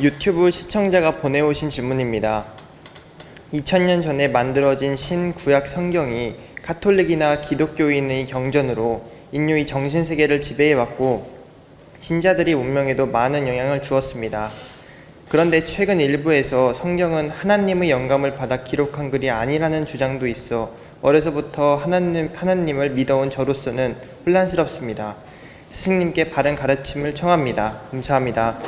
유튜브 시청자가 보내오신 질문입니다. 2000년 전에 만들어진 신구약 성경이 카톨릭이나 기독교인의 경전으로 인류의 정신세계를 지배해왔고 신자들이 운명에도 많은 영향을 주었습니다. 그런데 최근 일부에서 성경은 하나님의 영감을 받아 기록한 글이 아니라는 주장도 있어 어려서부터 하나님, 하나님을 믿어온 저로서는 혼란스럽습니다. 스승님께 바른 가르침을 청합니다. 감사합니다.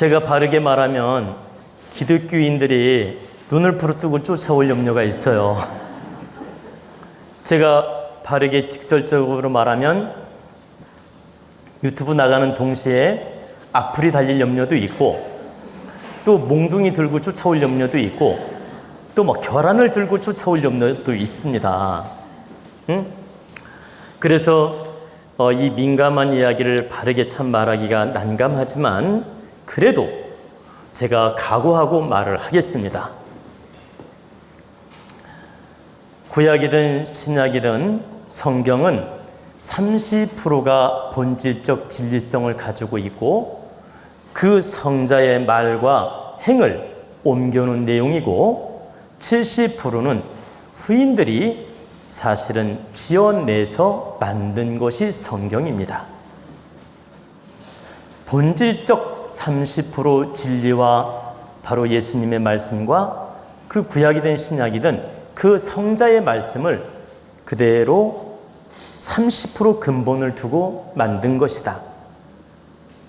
제가 바르게 말하면 기독교인들이 눈을 부릅뜨고 쫓아올 염려가 있어요. 제가 바르게 직설적으로 말하면 유튜브 나가는 동시에 악플이 달릴 염려도 있고 또 몽둥이 들고 쫓아올 염려도 있고 또뭐 결안을 들고 쫓아올 염려도 있습니다. 응? 그래서 어, 이 민감한 이야기를 바르게 참 말하기가 난감하지만 그래도 제가 각오하고 말을 하겠습니다. 구약이든 신약이든 성경은 30%가 본질적 진리성을 가지고 있고 그 성자의 말과 행을 옮겨놓은 내용이고 70%는 후인들이 사실은 지어내서 만든 것이 성경입니다. 본질적 30% 진리와 바로 예수님의 말씀과 그 구약이든 신약이든 그 성자의 말씀을 그대로 30% 근본을 두고 만든 것이다.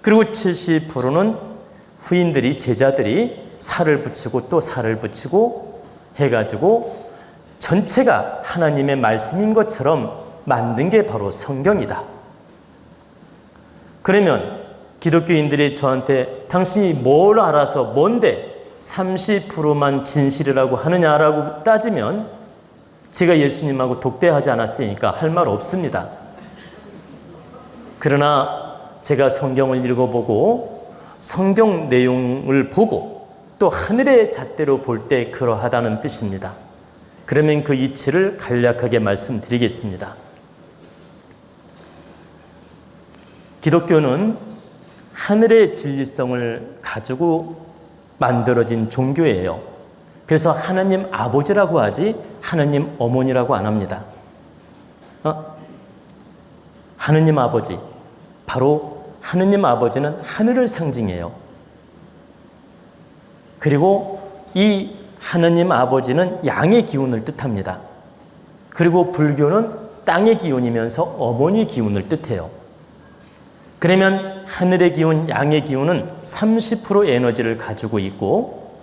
그리고 70%는 후인들이 제자들이 살을 붙이고 또 살을 붙이고 해가지고 전체가 하나님의 말씀인 것처럼 만든 게 바로 성경이다. 그러면 기독교인들이 저한테 당신이 뭘 알아서 뭔데 30%만 진실이라고 하느냐라고 따지면 제가 예수님하고 독대하지 않았으니까 할 말 없습니다. 그러나 제가 성경을 읽어보고 성경 내용을 보고 또 하늘의 잣대로 볼 때 그러하다는 뜻입니다. 그러면 그 이치를 간략하게 말씀드리겠습니다. 기독교는 하늘의 진리성을 가지고 만들어진 종교예요. 그래서 하나님 아버지라고 하지 하나님 어머니라고 안 합니다. 어? 하느님 아버지. 바로 하느님 아버지는 하늘을 상징해요. 그리고 이 하느님 아버지는 양의 기운을 뜻합니다. 그리고 불교는 땅의 기운이면서 어머니 기운을 뜻해요. 그러면 하늘의 기운, 양의 기운은 30% 에너지를 가지고 있고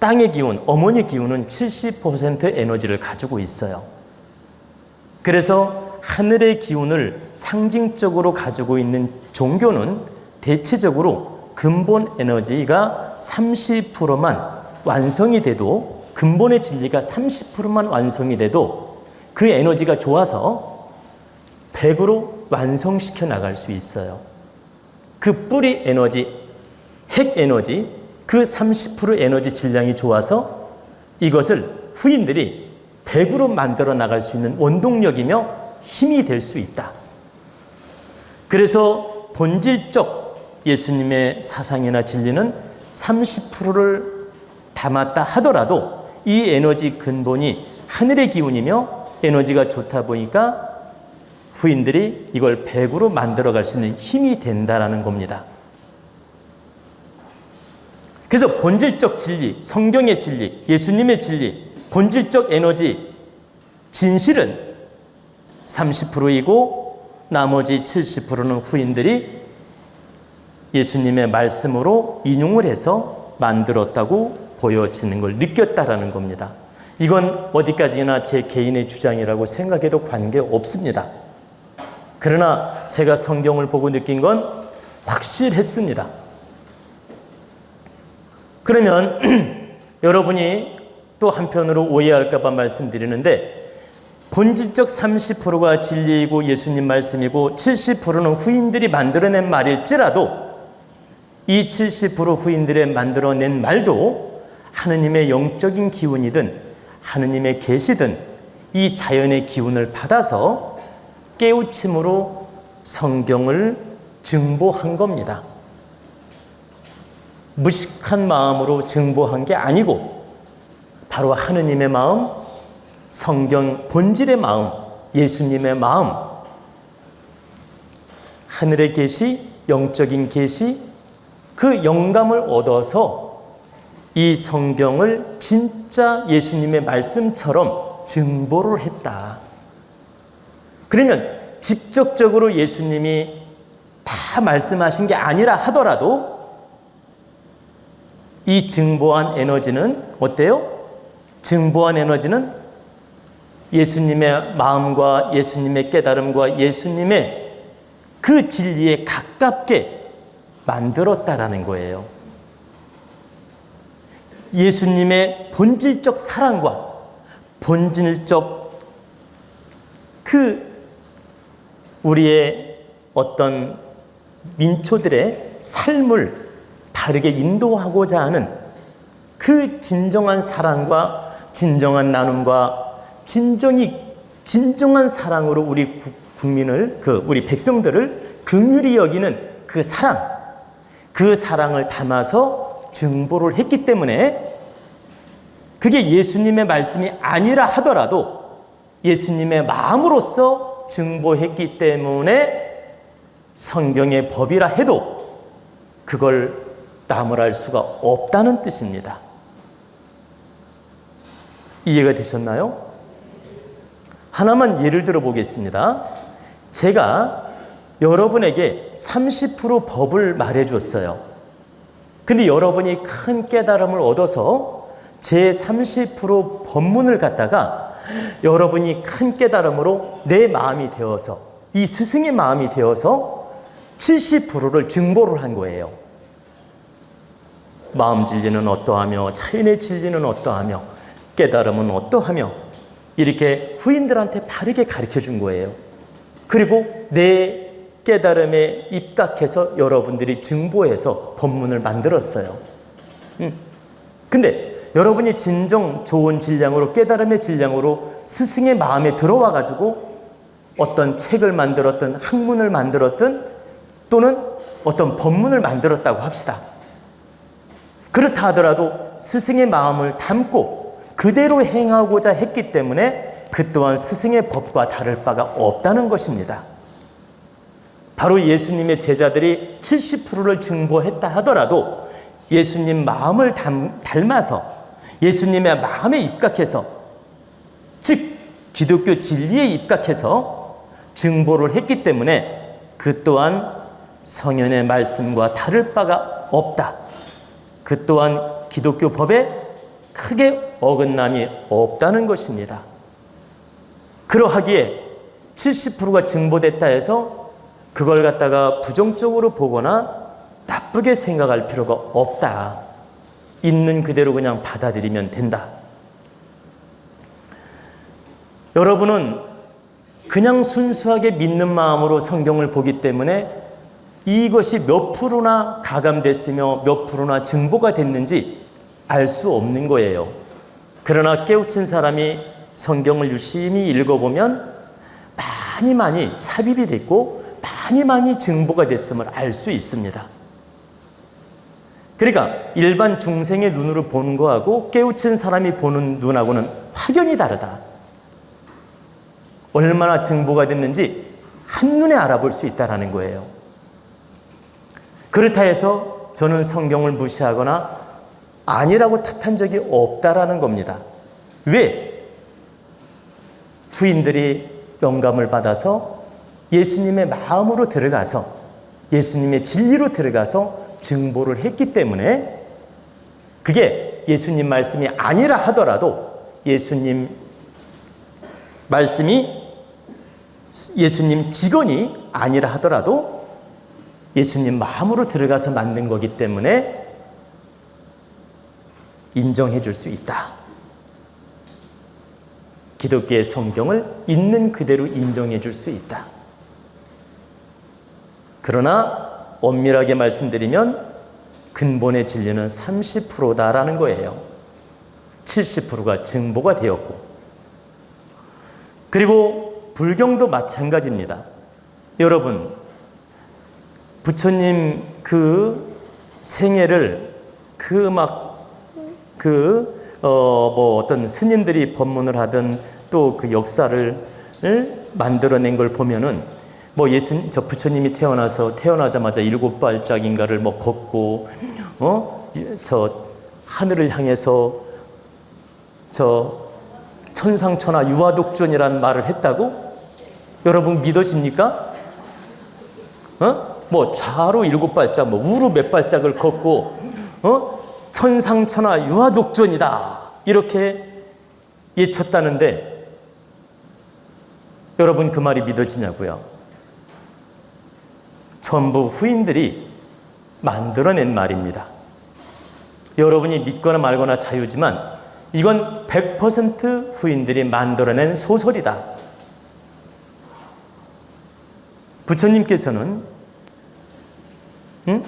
땅의 기운, 어머니 기운은 70% 에너지를 가지고 있어요. 그래서 하늘의 기운을 상징적으로 가지고 있는 종교는 대체적으로 근본 에너지가 30%만 완성이 돼도 근본의 진리가 30%만 완성이 돼도 그 에너지가 좋아서 100으로 완성시켜 나갈 수 있어요. 그 뿌리 에너지, 핵 에너지, 그 30% 에너지 질량이 좋아서 이것을 후인들이 100으로 만들어 나갈 수 있는 원동력이며 힘이 될 수 있다. 그래서 본질적 예수님의 사상이나 진리는 30%를 담았다 하더라도 이 에너지 근본이 하늘의 기운이며 에너지가 좋다 보니까 후인들이 이걸 100으로 만들어 갈 수 있는 힘이 된다라는 겁니다. 그래서 본질적 진리, 성경의 진리, 예수님의 진리, 본질적 에너지, 진실은 30%이고 나머지 70%는 후인들이 예수님의 말씀으로 인용을 해서 만들었다고 보여지는 걸 느꼈다라는 겁니다. 이건 어디까지나 제 개인의 주장이라고 생각해도 관계 없습니다. 그러나 제가 성경을 보고 느낀 건 확실했습니다. 그러면 여러분이 또 한편으로 오해할까봐 말씀드리는데 본질적 30%가 진리이고 예수님 말씀이고 70%는 후인들이 만들어낸 말일지라도 이 70% 후인들의 만들어낸 말도 하느님의 영적인 기운이든 하느님의 계시든 이 자연의 기운을 받아서 깨우침으로 성경을 증보한 겁니다. 무식한 마음으로 증보한 게 아니고 바로 하느님의 마음, 성경 본질의 마음, 예수님의 마음, 하늘의 계시, 영적인 계시, 그 영감을 얻어서 이 성경을 진짜 예수님의 말씀처럼 증보를 했다. 그러면 직접적으로 예수님이 다 말씀하신 게 아니라 하더라도 이 증보한 에너지는 어때요? 증보한 에너지는 예수님의 마음과 예수님의 깨달음과 예수님의 그 진리에 가깝게 만들었다라는 거예요. 예수님의 본질적 사랑과 본질적 그 우리의 어떤 민초들의 삶을 바르게 인도하고자 하는 그 진정한 사랑과 진정한 나눔과 진정이 진정한 사랑으로 우리 국- 국민을 그 우리 백성들을 긍휼히 여기는 그 사랑 그 사랑을 담아서 증보를 했기 때문에 그게 예수님의 말씀이 아니라 하더라도 예수님의 마음으로서 증보했기 때문에 성경의 법이라 해도 그걸 나무랄 수가 없다는 뜻입니다. 이해가 되셨나요? 하나만 예를 들어 보겠습니다. 제가 여러분에게 30% 법을 말해 줬어요. 근데 여러분이 큰 깨달음을 얻어서 제 30% 법문을 갖다가 여러분이 큰 깨달음으로 내 마음이 되어서 이 스승의 마음이 되어서 70%를 증보를 한 거예요. 마음 진리는 어떠하며 차인의 진리는 어떠하며 깨달음은 어떠하며 이렇게 후인들한테 바르게 가르쳐 준 거예요. 그리고 내 깨달음에 입각해서 여러분들이 증보해서 법문을 만들었어요. 음. 근데 여러분이 진정 좋은 질량으로 깨달음의 질량으로 스승의 마음에 들어와 가지고 어떤 책을 만들었든 학문을 만들었든 또는 어떤 법문을 만들었다고 합시다. 그렇다 하더라도 스승의 마음을 담고 그대로 행하고자 했기 때문에 그 또한 스승의 법과 다를 바가 없다는 것입니다. 바로 예수님의 제자들이 70%를 증보했다 하더라도 예수님 마음을 닮, 닮아서 예수님의 마음에 입각해서 즉 기독교 진리에 입각해서 증보를 했기 때문에 그 또한 성현의 말씀과 다를 바가 없다. 그 또한 기독교 법에 크게 어긋남이 없다는 것입니다. 그러하기에 70%가 증보됐다 해서 그걸 갖다가 부정적으로 보거나 나쁘게 생각할 필요가 없다. 있는 그대로 그냥 받아들이면 된다. 여러분은 그냥 순수하게 믿는 마음으로 성경을 보기 때문에 이것이 몇 프로나 가감됐으며 몇 프로나 증보가 됐는지 알 수 없는 거예요. 그러나 깨우친 사람이 성경을 유심히 읽어보면 많이 많이 삽입이 됐고 많이 많이 증보가 됐음을 알 수 있습니다. 그러니까 일반 중생의 눈으로 보는 거하고 깨우친 사람이 보는 눈하고는 확연히 다르다. 얼마나 증보가 됐는지 한눈에 알아볼 수 있다는 거예요. 그렇다 해서 저는 성경을 무시하거나 아니라고 탓한 적이 없다라는 겁니다. 왜? 후인들이 영감을 받아서 예수님의 마음으로 들어가서 예수님의 진리로 들어가서 증보를 했기 때문에 그게 예수님 말씀이 아니라 하더라도 예수님 말씀이 예수님 직원이 아니라 하더라도 예수님 마음으로 들어가서 만든 거기 때문에 인정해 줄 수 있다. 기독교의 성경을 있는 그대로 인정해 줄 수 있다. 그러나 엄밀하게 말씀드리면 근본의 진리는 30%다라는 거예요. 70%가 증보가 되었고 그리고 불경도 마찬가지입니다. 여러분, 부처님 그 생애를 그 막 그 어 뭐 어떤 스님들이 법문을 하든 또그 역사를 을 만들어낸 걸 보면은 뭐 예수 저 부처님이 태어나서 태어나자마자 일곱 발짝인가를 뭐 걷고 어 저 하늘을 향해서 저 천상천하 유아독존이라는 말을 했다고 여러분 믿어집니까? 어? 뭐 좌로 일곱 발짝, 뭐 우로 몇 발짝을 걷고, 어? 천상천하 유아독존이다. 이렇게 예쳤다는데, 여러분 그 말이 믿어지냐고요? 전부 후인들이 만들어낸 말입니다. 여러분이 믿거나 말거나 자유지만, 이건 100% 후인들이 만들어낸 소설이다. 부처님께서는 음?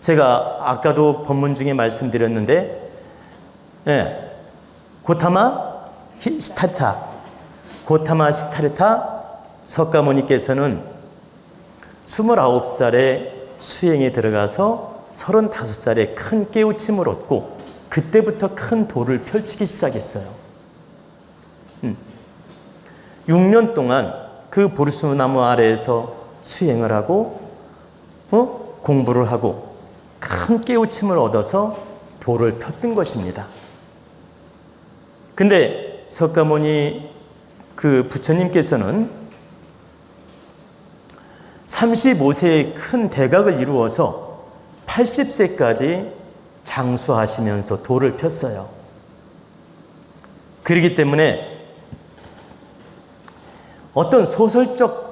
제가 아까도 법문 중에 말씀드렸는데, 예, 고타마 히- 시타르타, 고타마 시타르타 석가모니께서는 29살에 수행에 들어가서 35살에 큰 깨우침을 얻고 그때부터 큰 도를 펼치기 시작했어요. 음. 6년 동안 그 보르수나무 아래에서 수행을 하고 어? 공부를 하고 큰 깨우침을 얻어서 도를 폈던 것입니다. 근데 석가모니 그 부처님께서는 35세의 큰 대각을 이루어서 80세까지 장수하시면서 도를 폈어요. 그렇기 때문에 어떤 소설적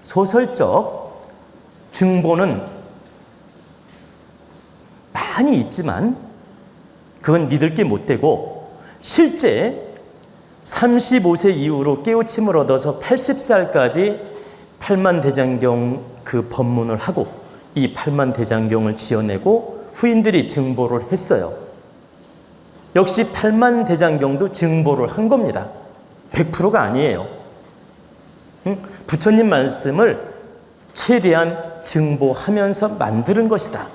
소설적 증보는 많이 있지만 그건 믿을 게 못 되고 실제 35세 이후로 깨우침을 얻어서 80살까지 팔만 대장경 그 법문을 하고 이 팔만 대장경을 지어내고 후인들이 증보를 했어요. 역시 팔만 대장경도 증보를 한 겁니다. 100%가 아니에요. 응? 부처님 말씀을 최대한 증보하면서 만드는 것이다.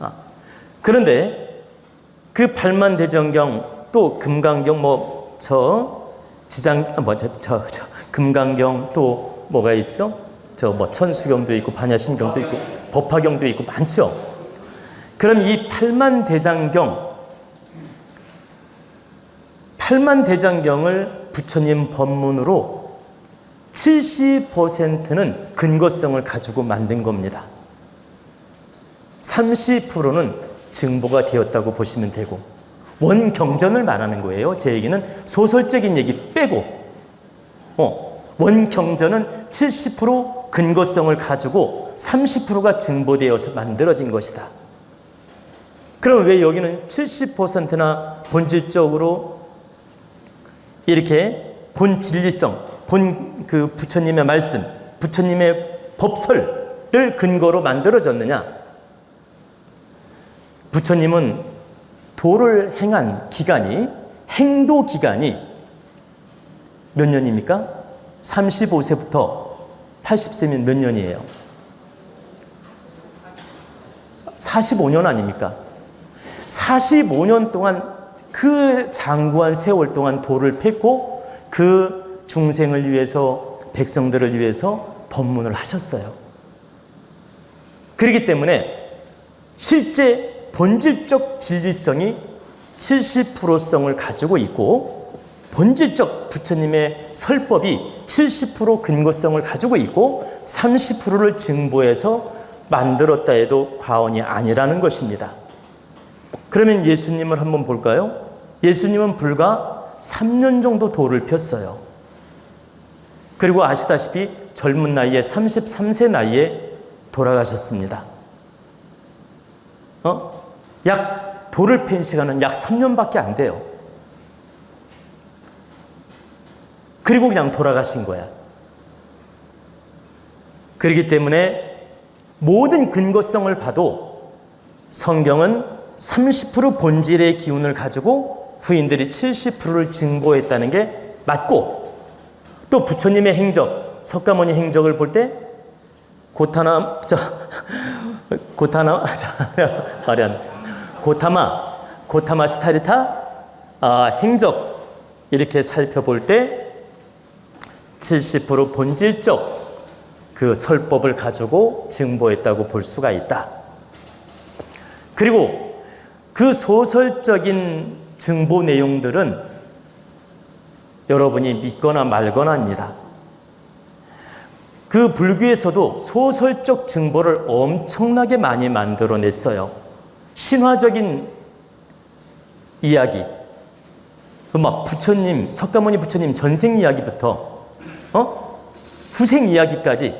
아, 그런데 그 팔만대정경 또 금강경 뭐 저 지장 뭐저저 저, 금강경 또 뭐가 있죠? 저 뭐 천수경도 있고 반야심경도 있고 법화경도 있고 많죠. 그럼 이 팔만 대장경 팔만 대장경을 부처님 법문으로 70%는 근거성을 가지고 만든 겁니다. 30%는 증보가 되었다고 보시면 되고 원경전을 말하는 거예요. 제 얘기는 소설적인 얘기 빼고 어, 원경전은 70% 근거성을 가지고 30%가 증보되어서 만들어진 것이다. 그럼 왜 여기는 70%나 본질적으로 이렇게 본 진리성, 본 그 부처님의 말씀, 부처님의 법설을 근거로 만들어졌느냐? 부처님은 도를 행한 기간이 행도 기간이 몇 년입니까? 35세부터 80세면 몇 년이에요? 45년 아닙니까? 45년 동안 그 장구한 세월 동안 도를 폈고 그 중생을 위해서 백성들을 위해서 법문을 하셨어요. 그렇기 때문에 실제 본질적 진리성이 70%성을 가지고 있고 본질적 부처님의 설법이 70% 근거성을 가지고 있고 30%를 증보해서 만들었다 해도 과언이 아니라는 것입니다. 그러면 예수님을 한번 볼까요? 예수님은 불과 3년 정도 도를 폈어요. 그리고 아시다시피 젊은 나이에 33세 나이에 돌아가셨습니다. 어? 약 도를 팬 시간은 약 3년밖에 안 돼요. 그리고 그냥 돌아가신 거야. 그렇기 때문에 모든 근거성을 봐도 성경은 30% 본질의 기운을 가지고 후인들이 70%를 증보했다는 게 맞고 또 부처님의 행적, 석가모니 행적을 볼 때 고타나 저 고타나 자, 말이. 고타마 고타마 스타리타 아, 행적 이렇게 살펴볼 때 70% 본질적 그 설법을 가지고 증보했다고 볼 수가 있다. 그리고 그 소설적인 증보 내용들은 여러분이 믿거나 말거나입니다. 그 불교에서도 소설적 증보를 엄청나게 많이 만들어냈어요. 신화적인 이야기, 그 막 부처님, 석가모니 부처님 전생 이야기부터 어? 후생 이야기까지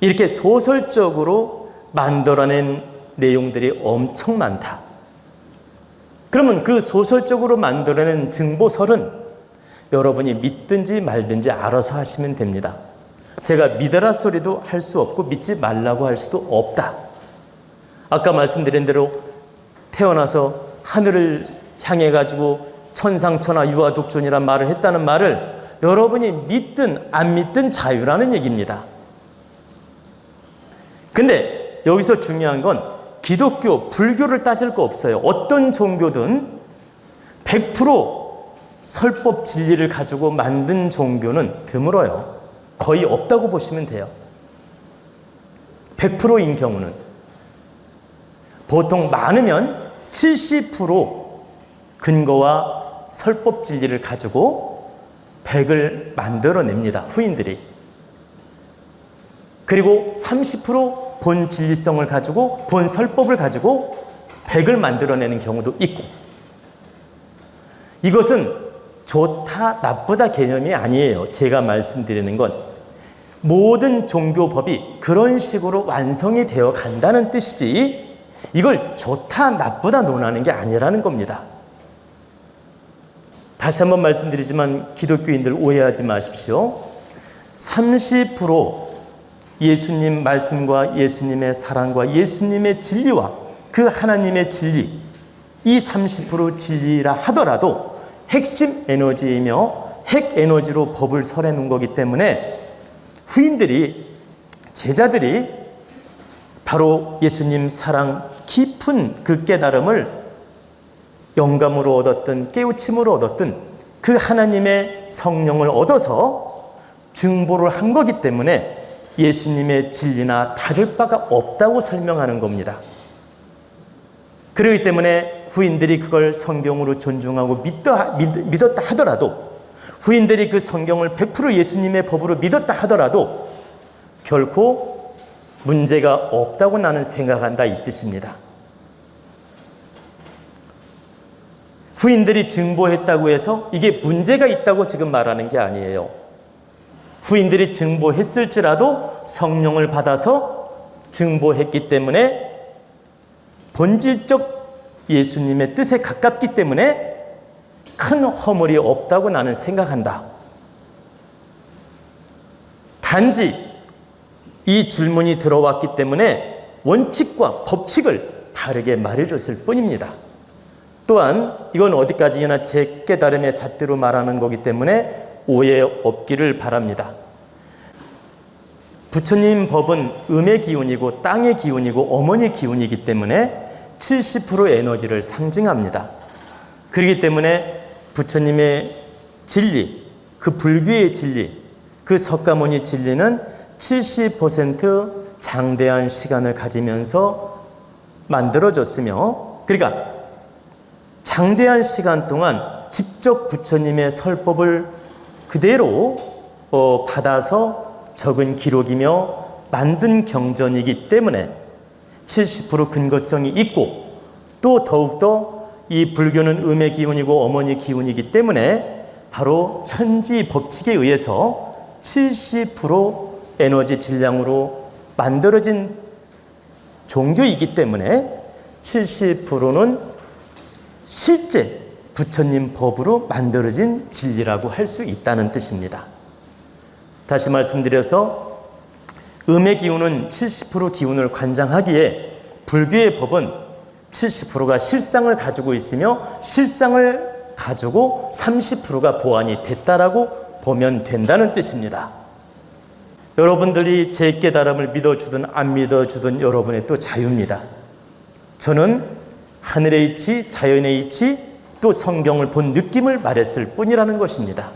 이렇게 소설적으로 만들어낸 내용들이 엄청 많다. 그러면 그 소설적으로 만들어낸 증보설은 여러분이 믿든지 말든지 알아서 하시면 됩니다. 제가 믿어라 소리도 할 수 없고 믿지 말라고 할 수도 없다. 아까 말씀드린 대로 태어나서 하늘을 향해 가지고 천상천하 유아독존이란 말을 했다는 말을 여러분이 믿든 안 믿든 자유라는 얘기입니다. 근데 여기서 중요한 건 기독교, 불교를 따질 거 없어요. 어떤 종교든 100% 설법 진리를 가지고 만든 종교는 드물어요. 거의 없다고 보시면 돼요. 100%인 경우는 보통 많으면 70% 근거와 설법 진리를 가지고 100을 만들어냅니다. 후인들이. 그리고 30%본 진리성을 가지고 본 설법을 가지고 100을 만들어내는 경우도 있고 이것은 좋다 나쁘다 개념이 아니에요. 제가 말씀드리는 건 모든 종교법이 그런 식으로 완성이 되어 간다는 뜻이지 이걸 좋다 나쁘다 논하는 게 아니라는 겁니다. 다시 한번 말씀드리지만 기독교인들 오해하지 마십시오. 30% 예수님 말씀과 예수님의 사랑과 예수님의 진리와 그 하나님의 진리 이 30% 진리라 하더라도 핵심 에너지이며 핵 에너지로 법을 설해 놓은 거기 때문에 후인들이 제자들이 바로 예수님 사랑 깊은 그 깨달음을 영감으로 얻었던 깨우침으로 얻었던 그 하나님의 성령을 얻어서 증보를 한 거기 때문에 예수님의 진리나 다를 바가 없다고 설명하는 겁니다. 그렇기 때문에 후인들이 그걸 성경으로 존중하고 믿다, 믿, 었다 하더라도 후인들이 그 성경을 100% 예수님의 법으로 믿었다 하더라도 결코 문제가 없다고 나는 생각한다 이 뜻입니다. 후인들이 증보했다고 해서 이게 문제가 있다고 지금 말하는 게 아니에요. 후인들이 증보했을지라도 성령을 받아서 증보했기 때문에 본질적 예수님의 뜻에 가깝기 때문에 큰 허물이 없다고 나는 생각한다. 단지 이 질문이 들어왔기 때문에 원칙과 법칙을 다르게 말해줬을 뿐입니다. 또한 이건 어디까지나 제 깨달음의 잣대로 말하는 거기 때문에 오해 없기를 바랍니다. 부처님 법은 음의 기운이고 땅의 기운이고 어머니 기운이기 때문에 70% 에너지를 상징합니다. 그렇기 때문에 부처님의 진리, 그 불교의 진리, 그 석가모니 진리는 70% 장대한 시간을 가지면서 만들어졌으며, 그러니까 장대한 시간 동안 직접 부처님의 설법을 그대로 어, 받아서 적은 기록이며 만든 경전이기 때문에 70% 근거성이 있고 또 더욱더 이 불교는 음의 기운이고 어머니 기운이기 때문에 바로 천지 법칙에 의해서 70% 에너지 질량으로 만들어진 종교이기 때문에 70%는 실제 부처님 법으로 만들어진 진리라고 할 수 있다는 뜻입니다. 다시 말씀드려서 음의 기운은 70% 기운을 관장하기에 불교의 법은 70%가 실상을 가지고 있으며 실상을 가지고 30%가 보완이 됐다라고 보면 된다는 뜻입니다. 여러분들이 제 깨달음을 믿어주든 안 믿어주든 여러분의 또 자유입니다. 저는 하늘의 이치, 자연의 이치, 또 성경을 본 느낌을 말했을 뿐이라는 것입니다.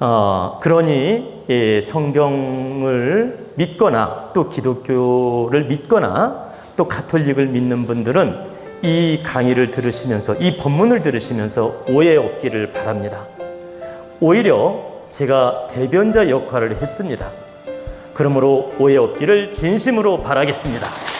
어, 그러니 예, 성경을 믿거나 또 기독교를 믿거나 또 가톨릭을 믿는 분들은 이 강의를 들으시면서 이 본문을 들으시면서 오해 없기를 바랍니다. 오히려 제가 대변자 역할을 했습니다. 그러므로 오해 없기를 진심으로 바라겠습니다.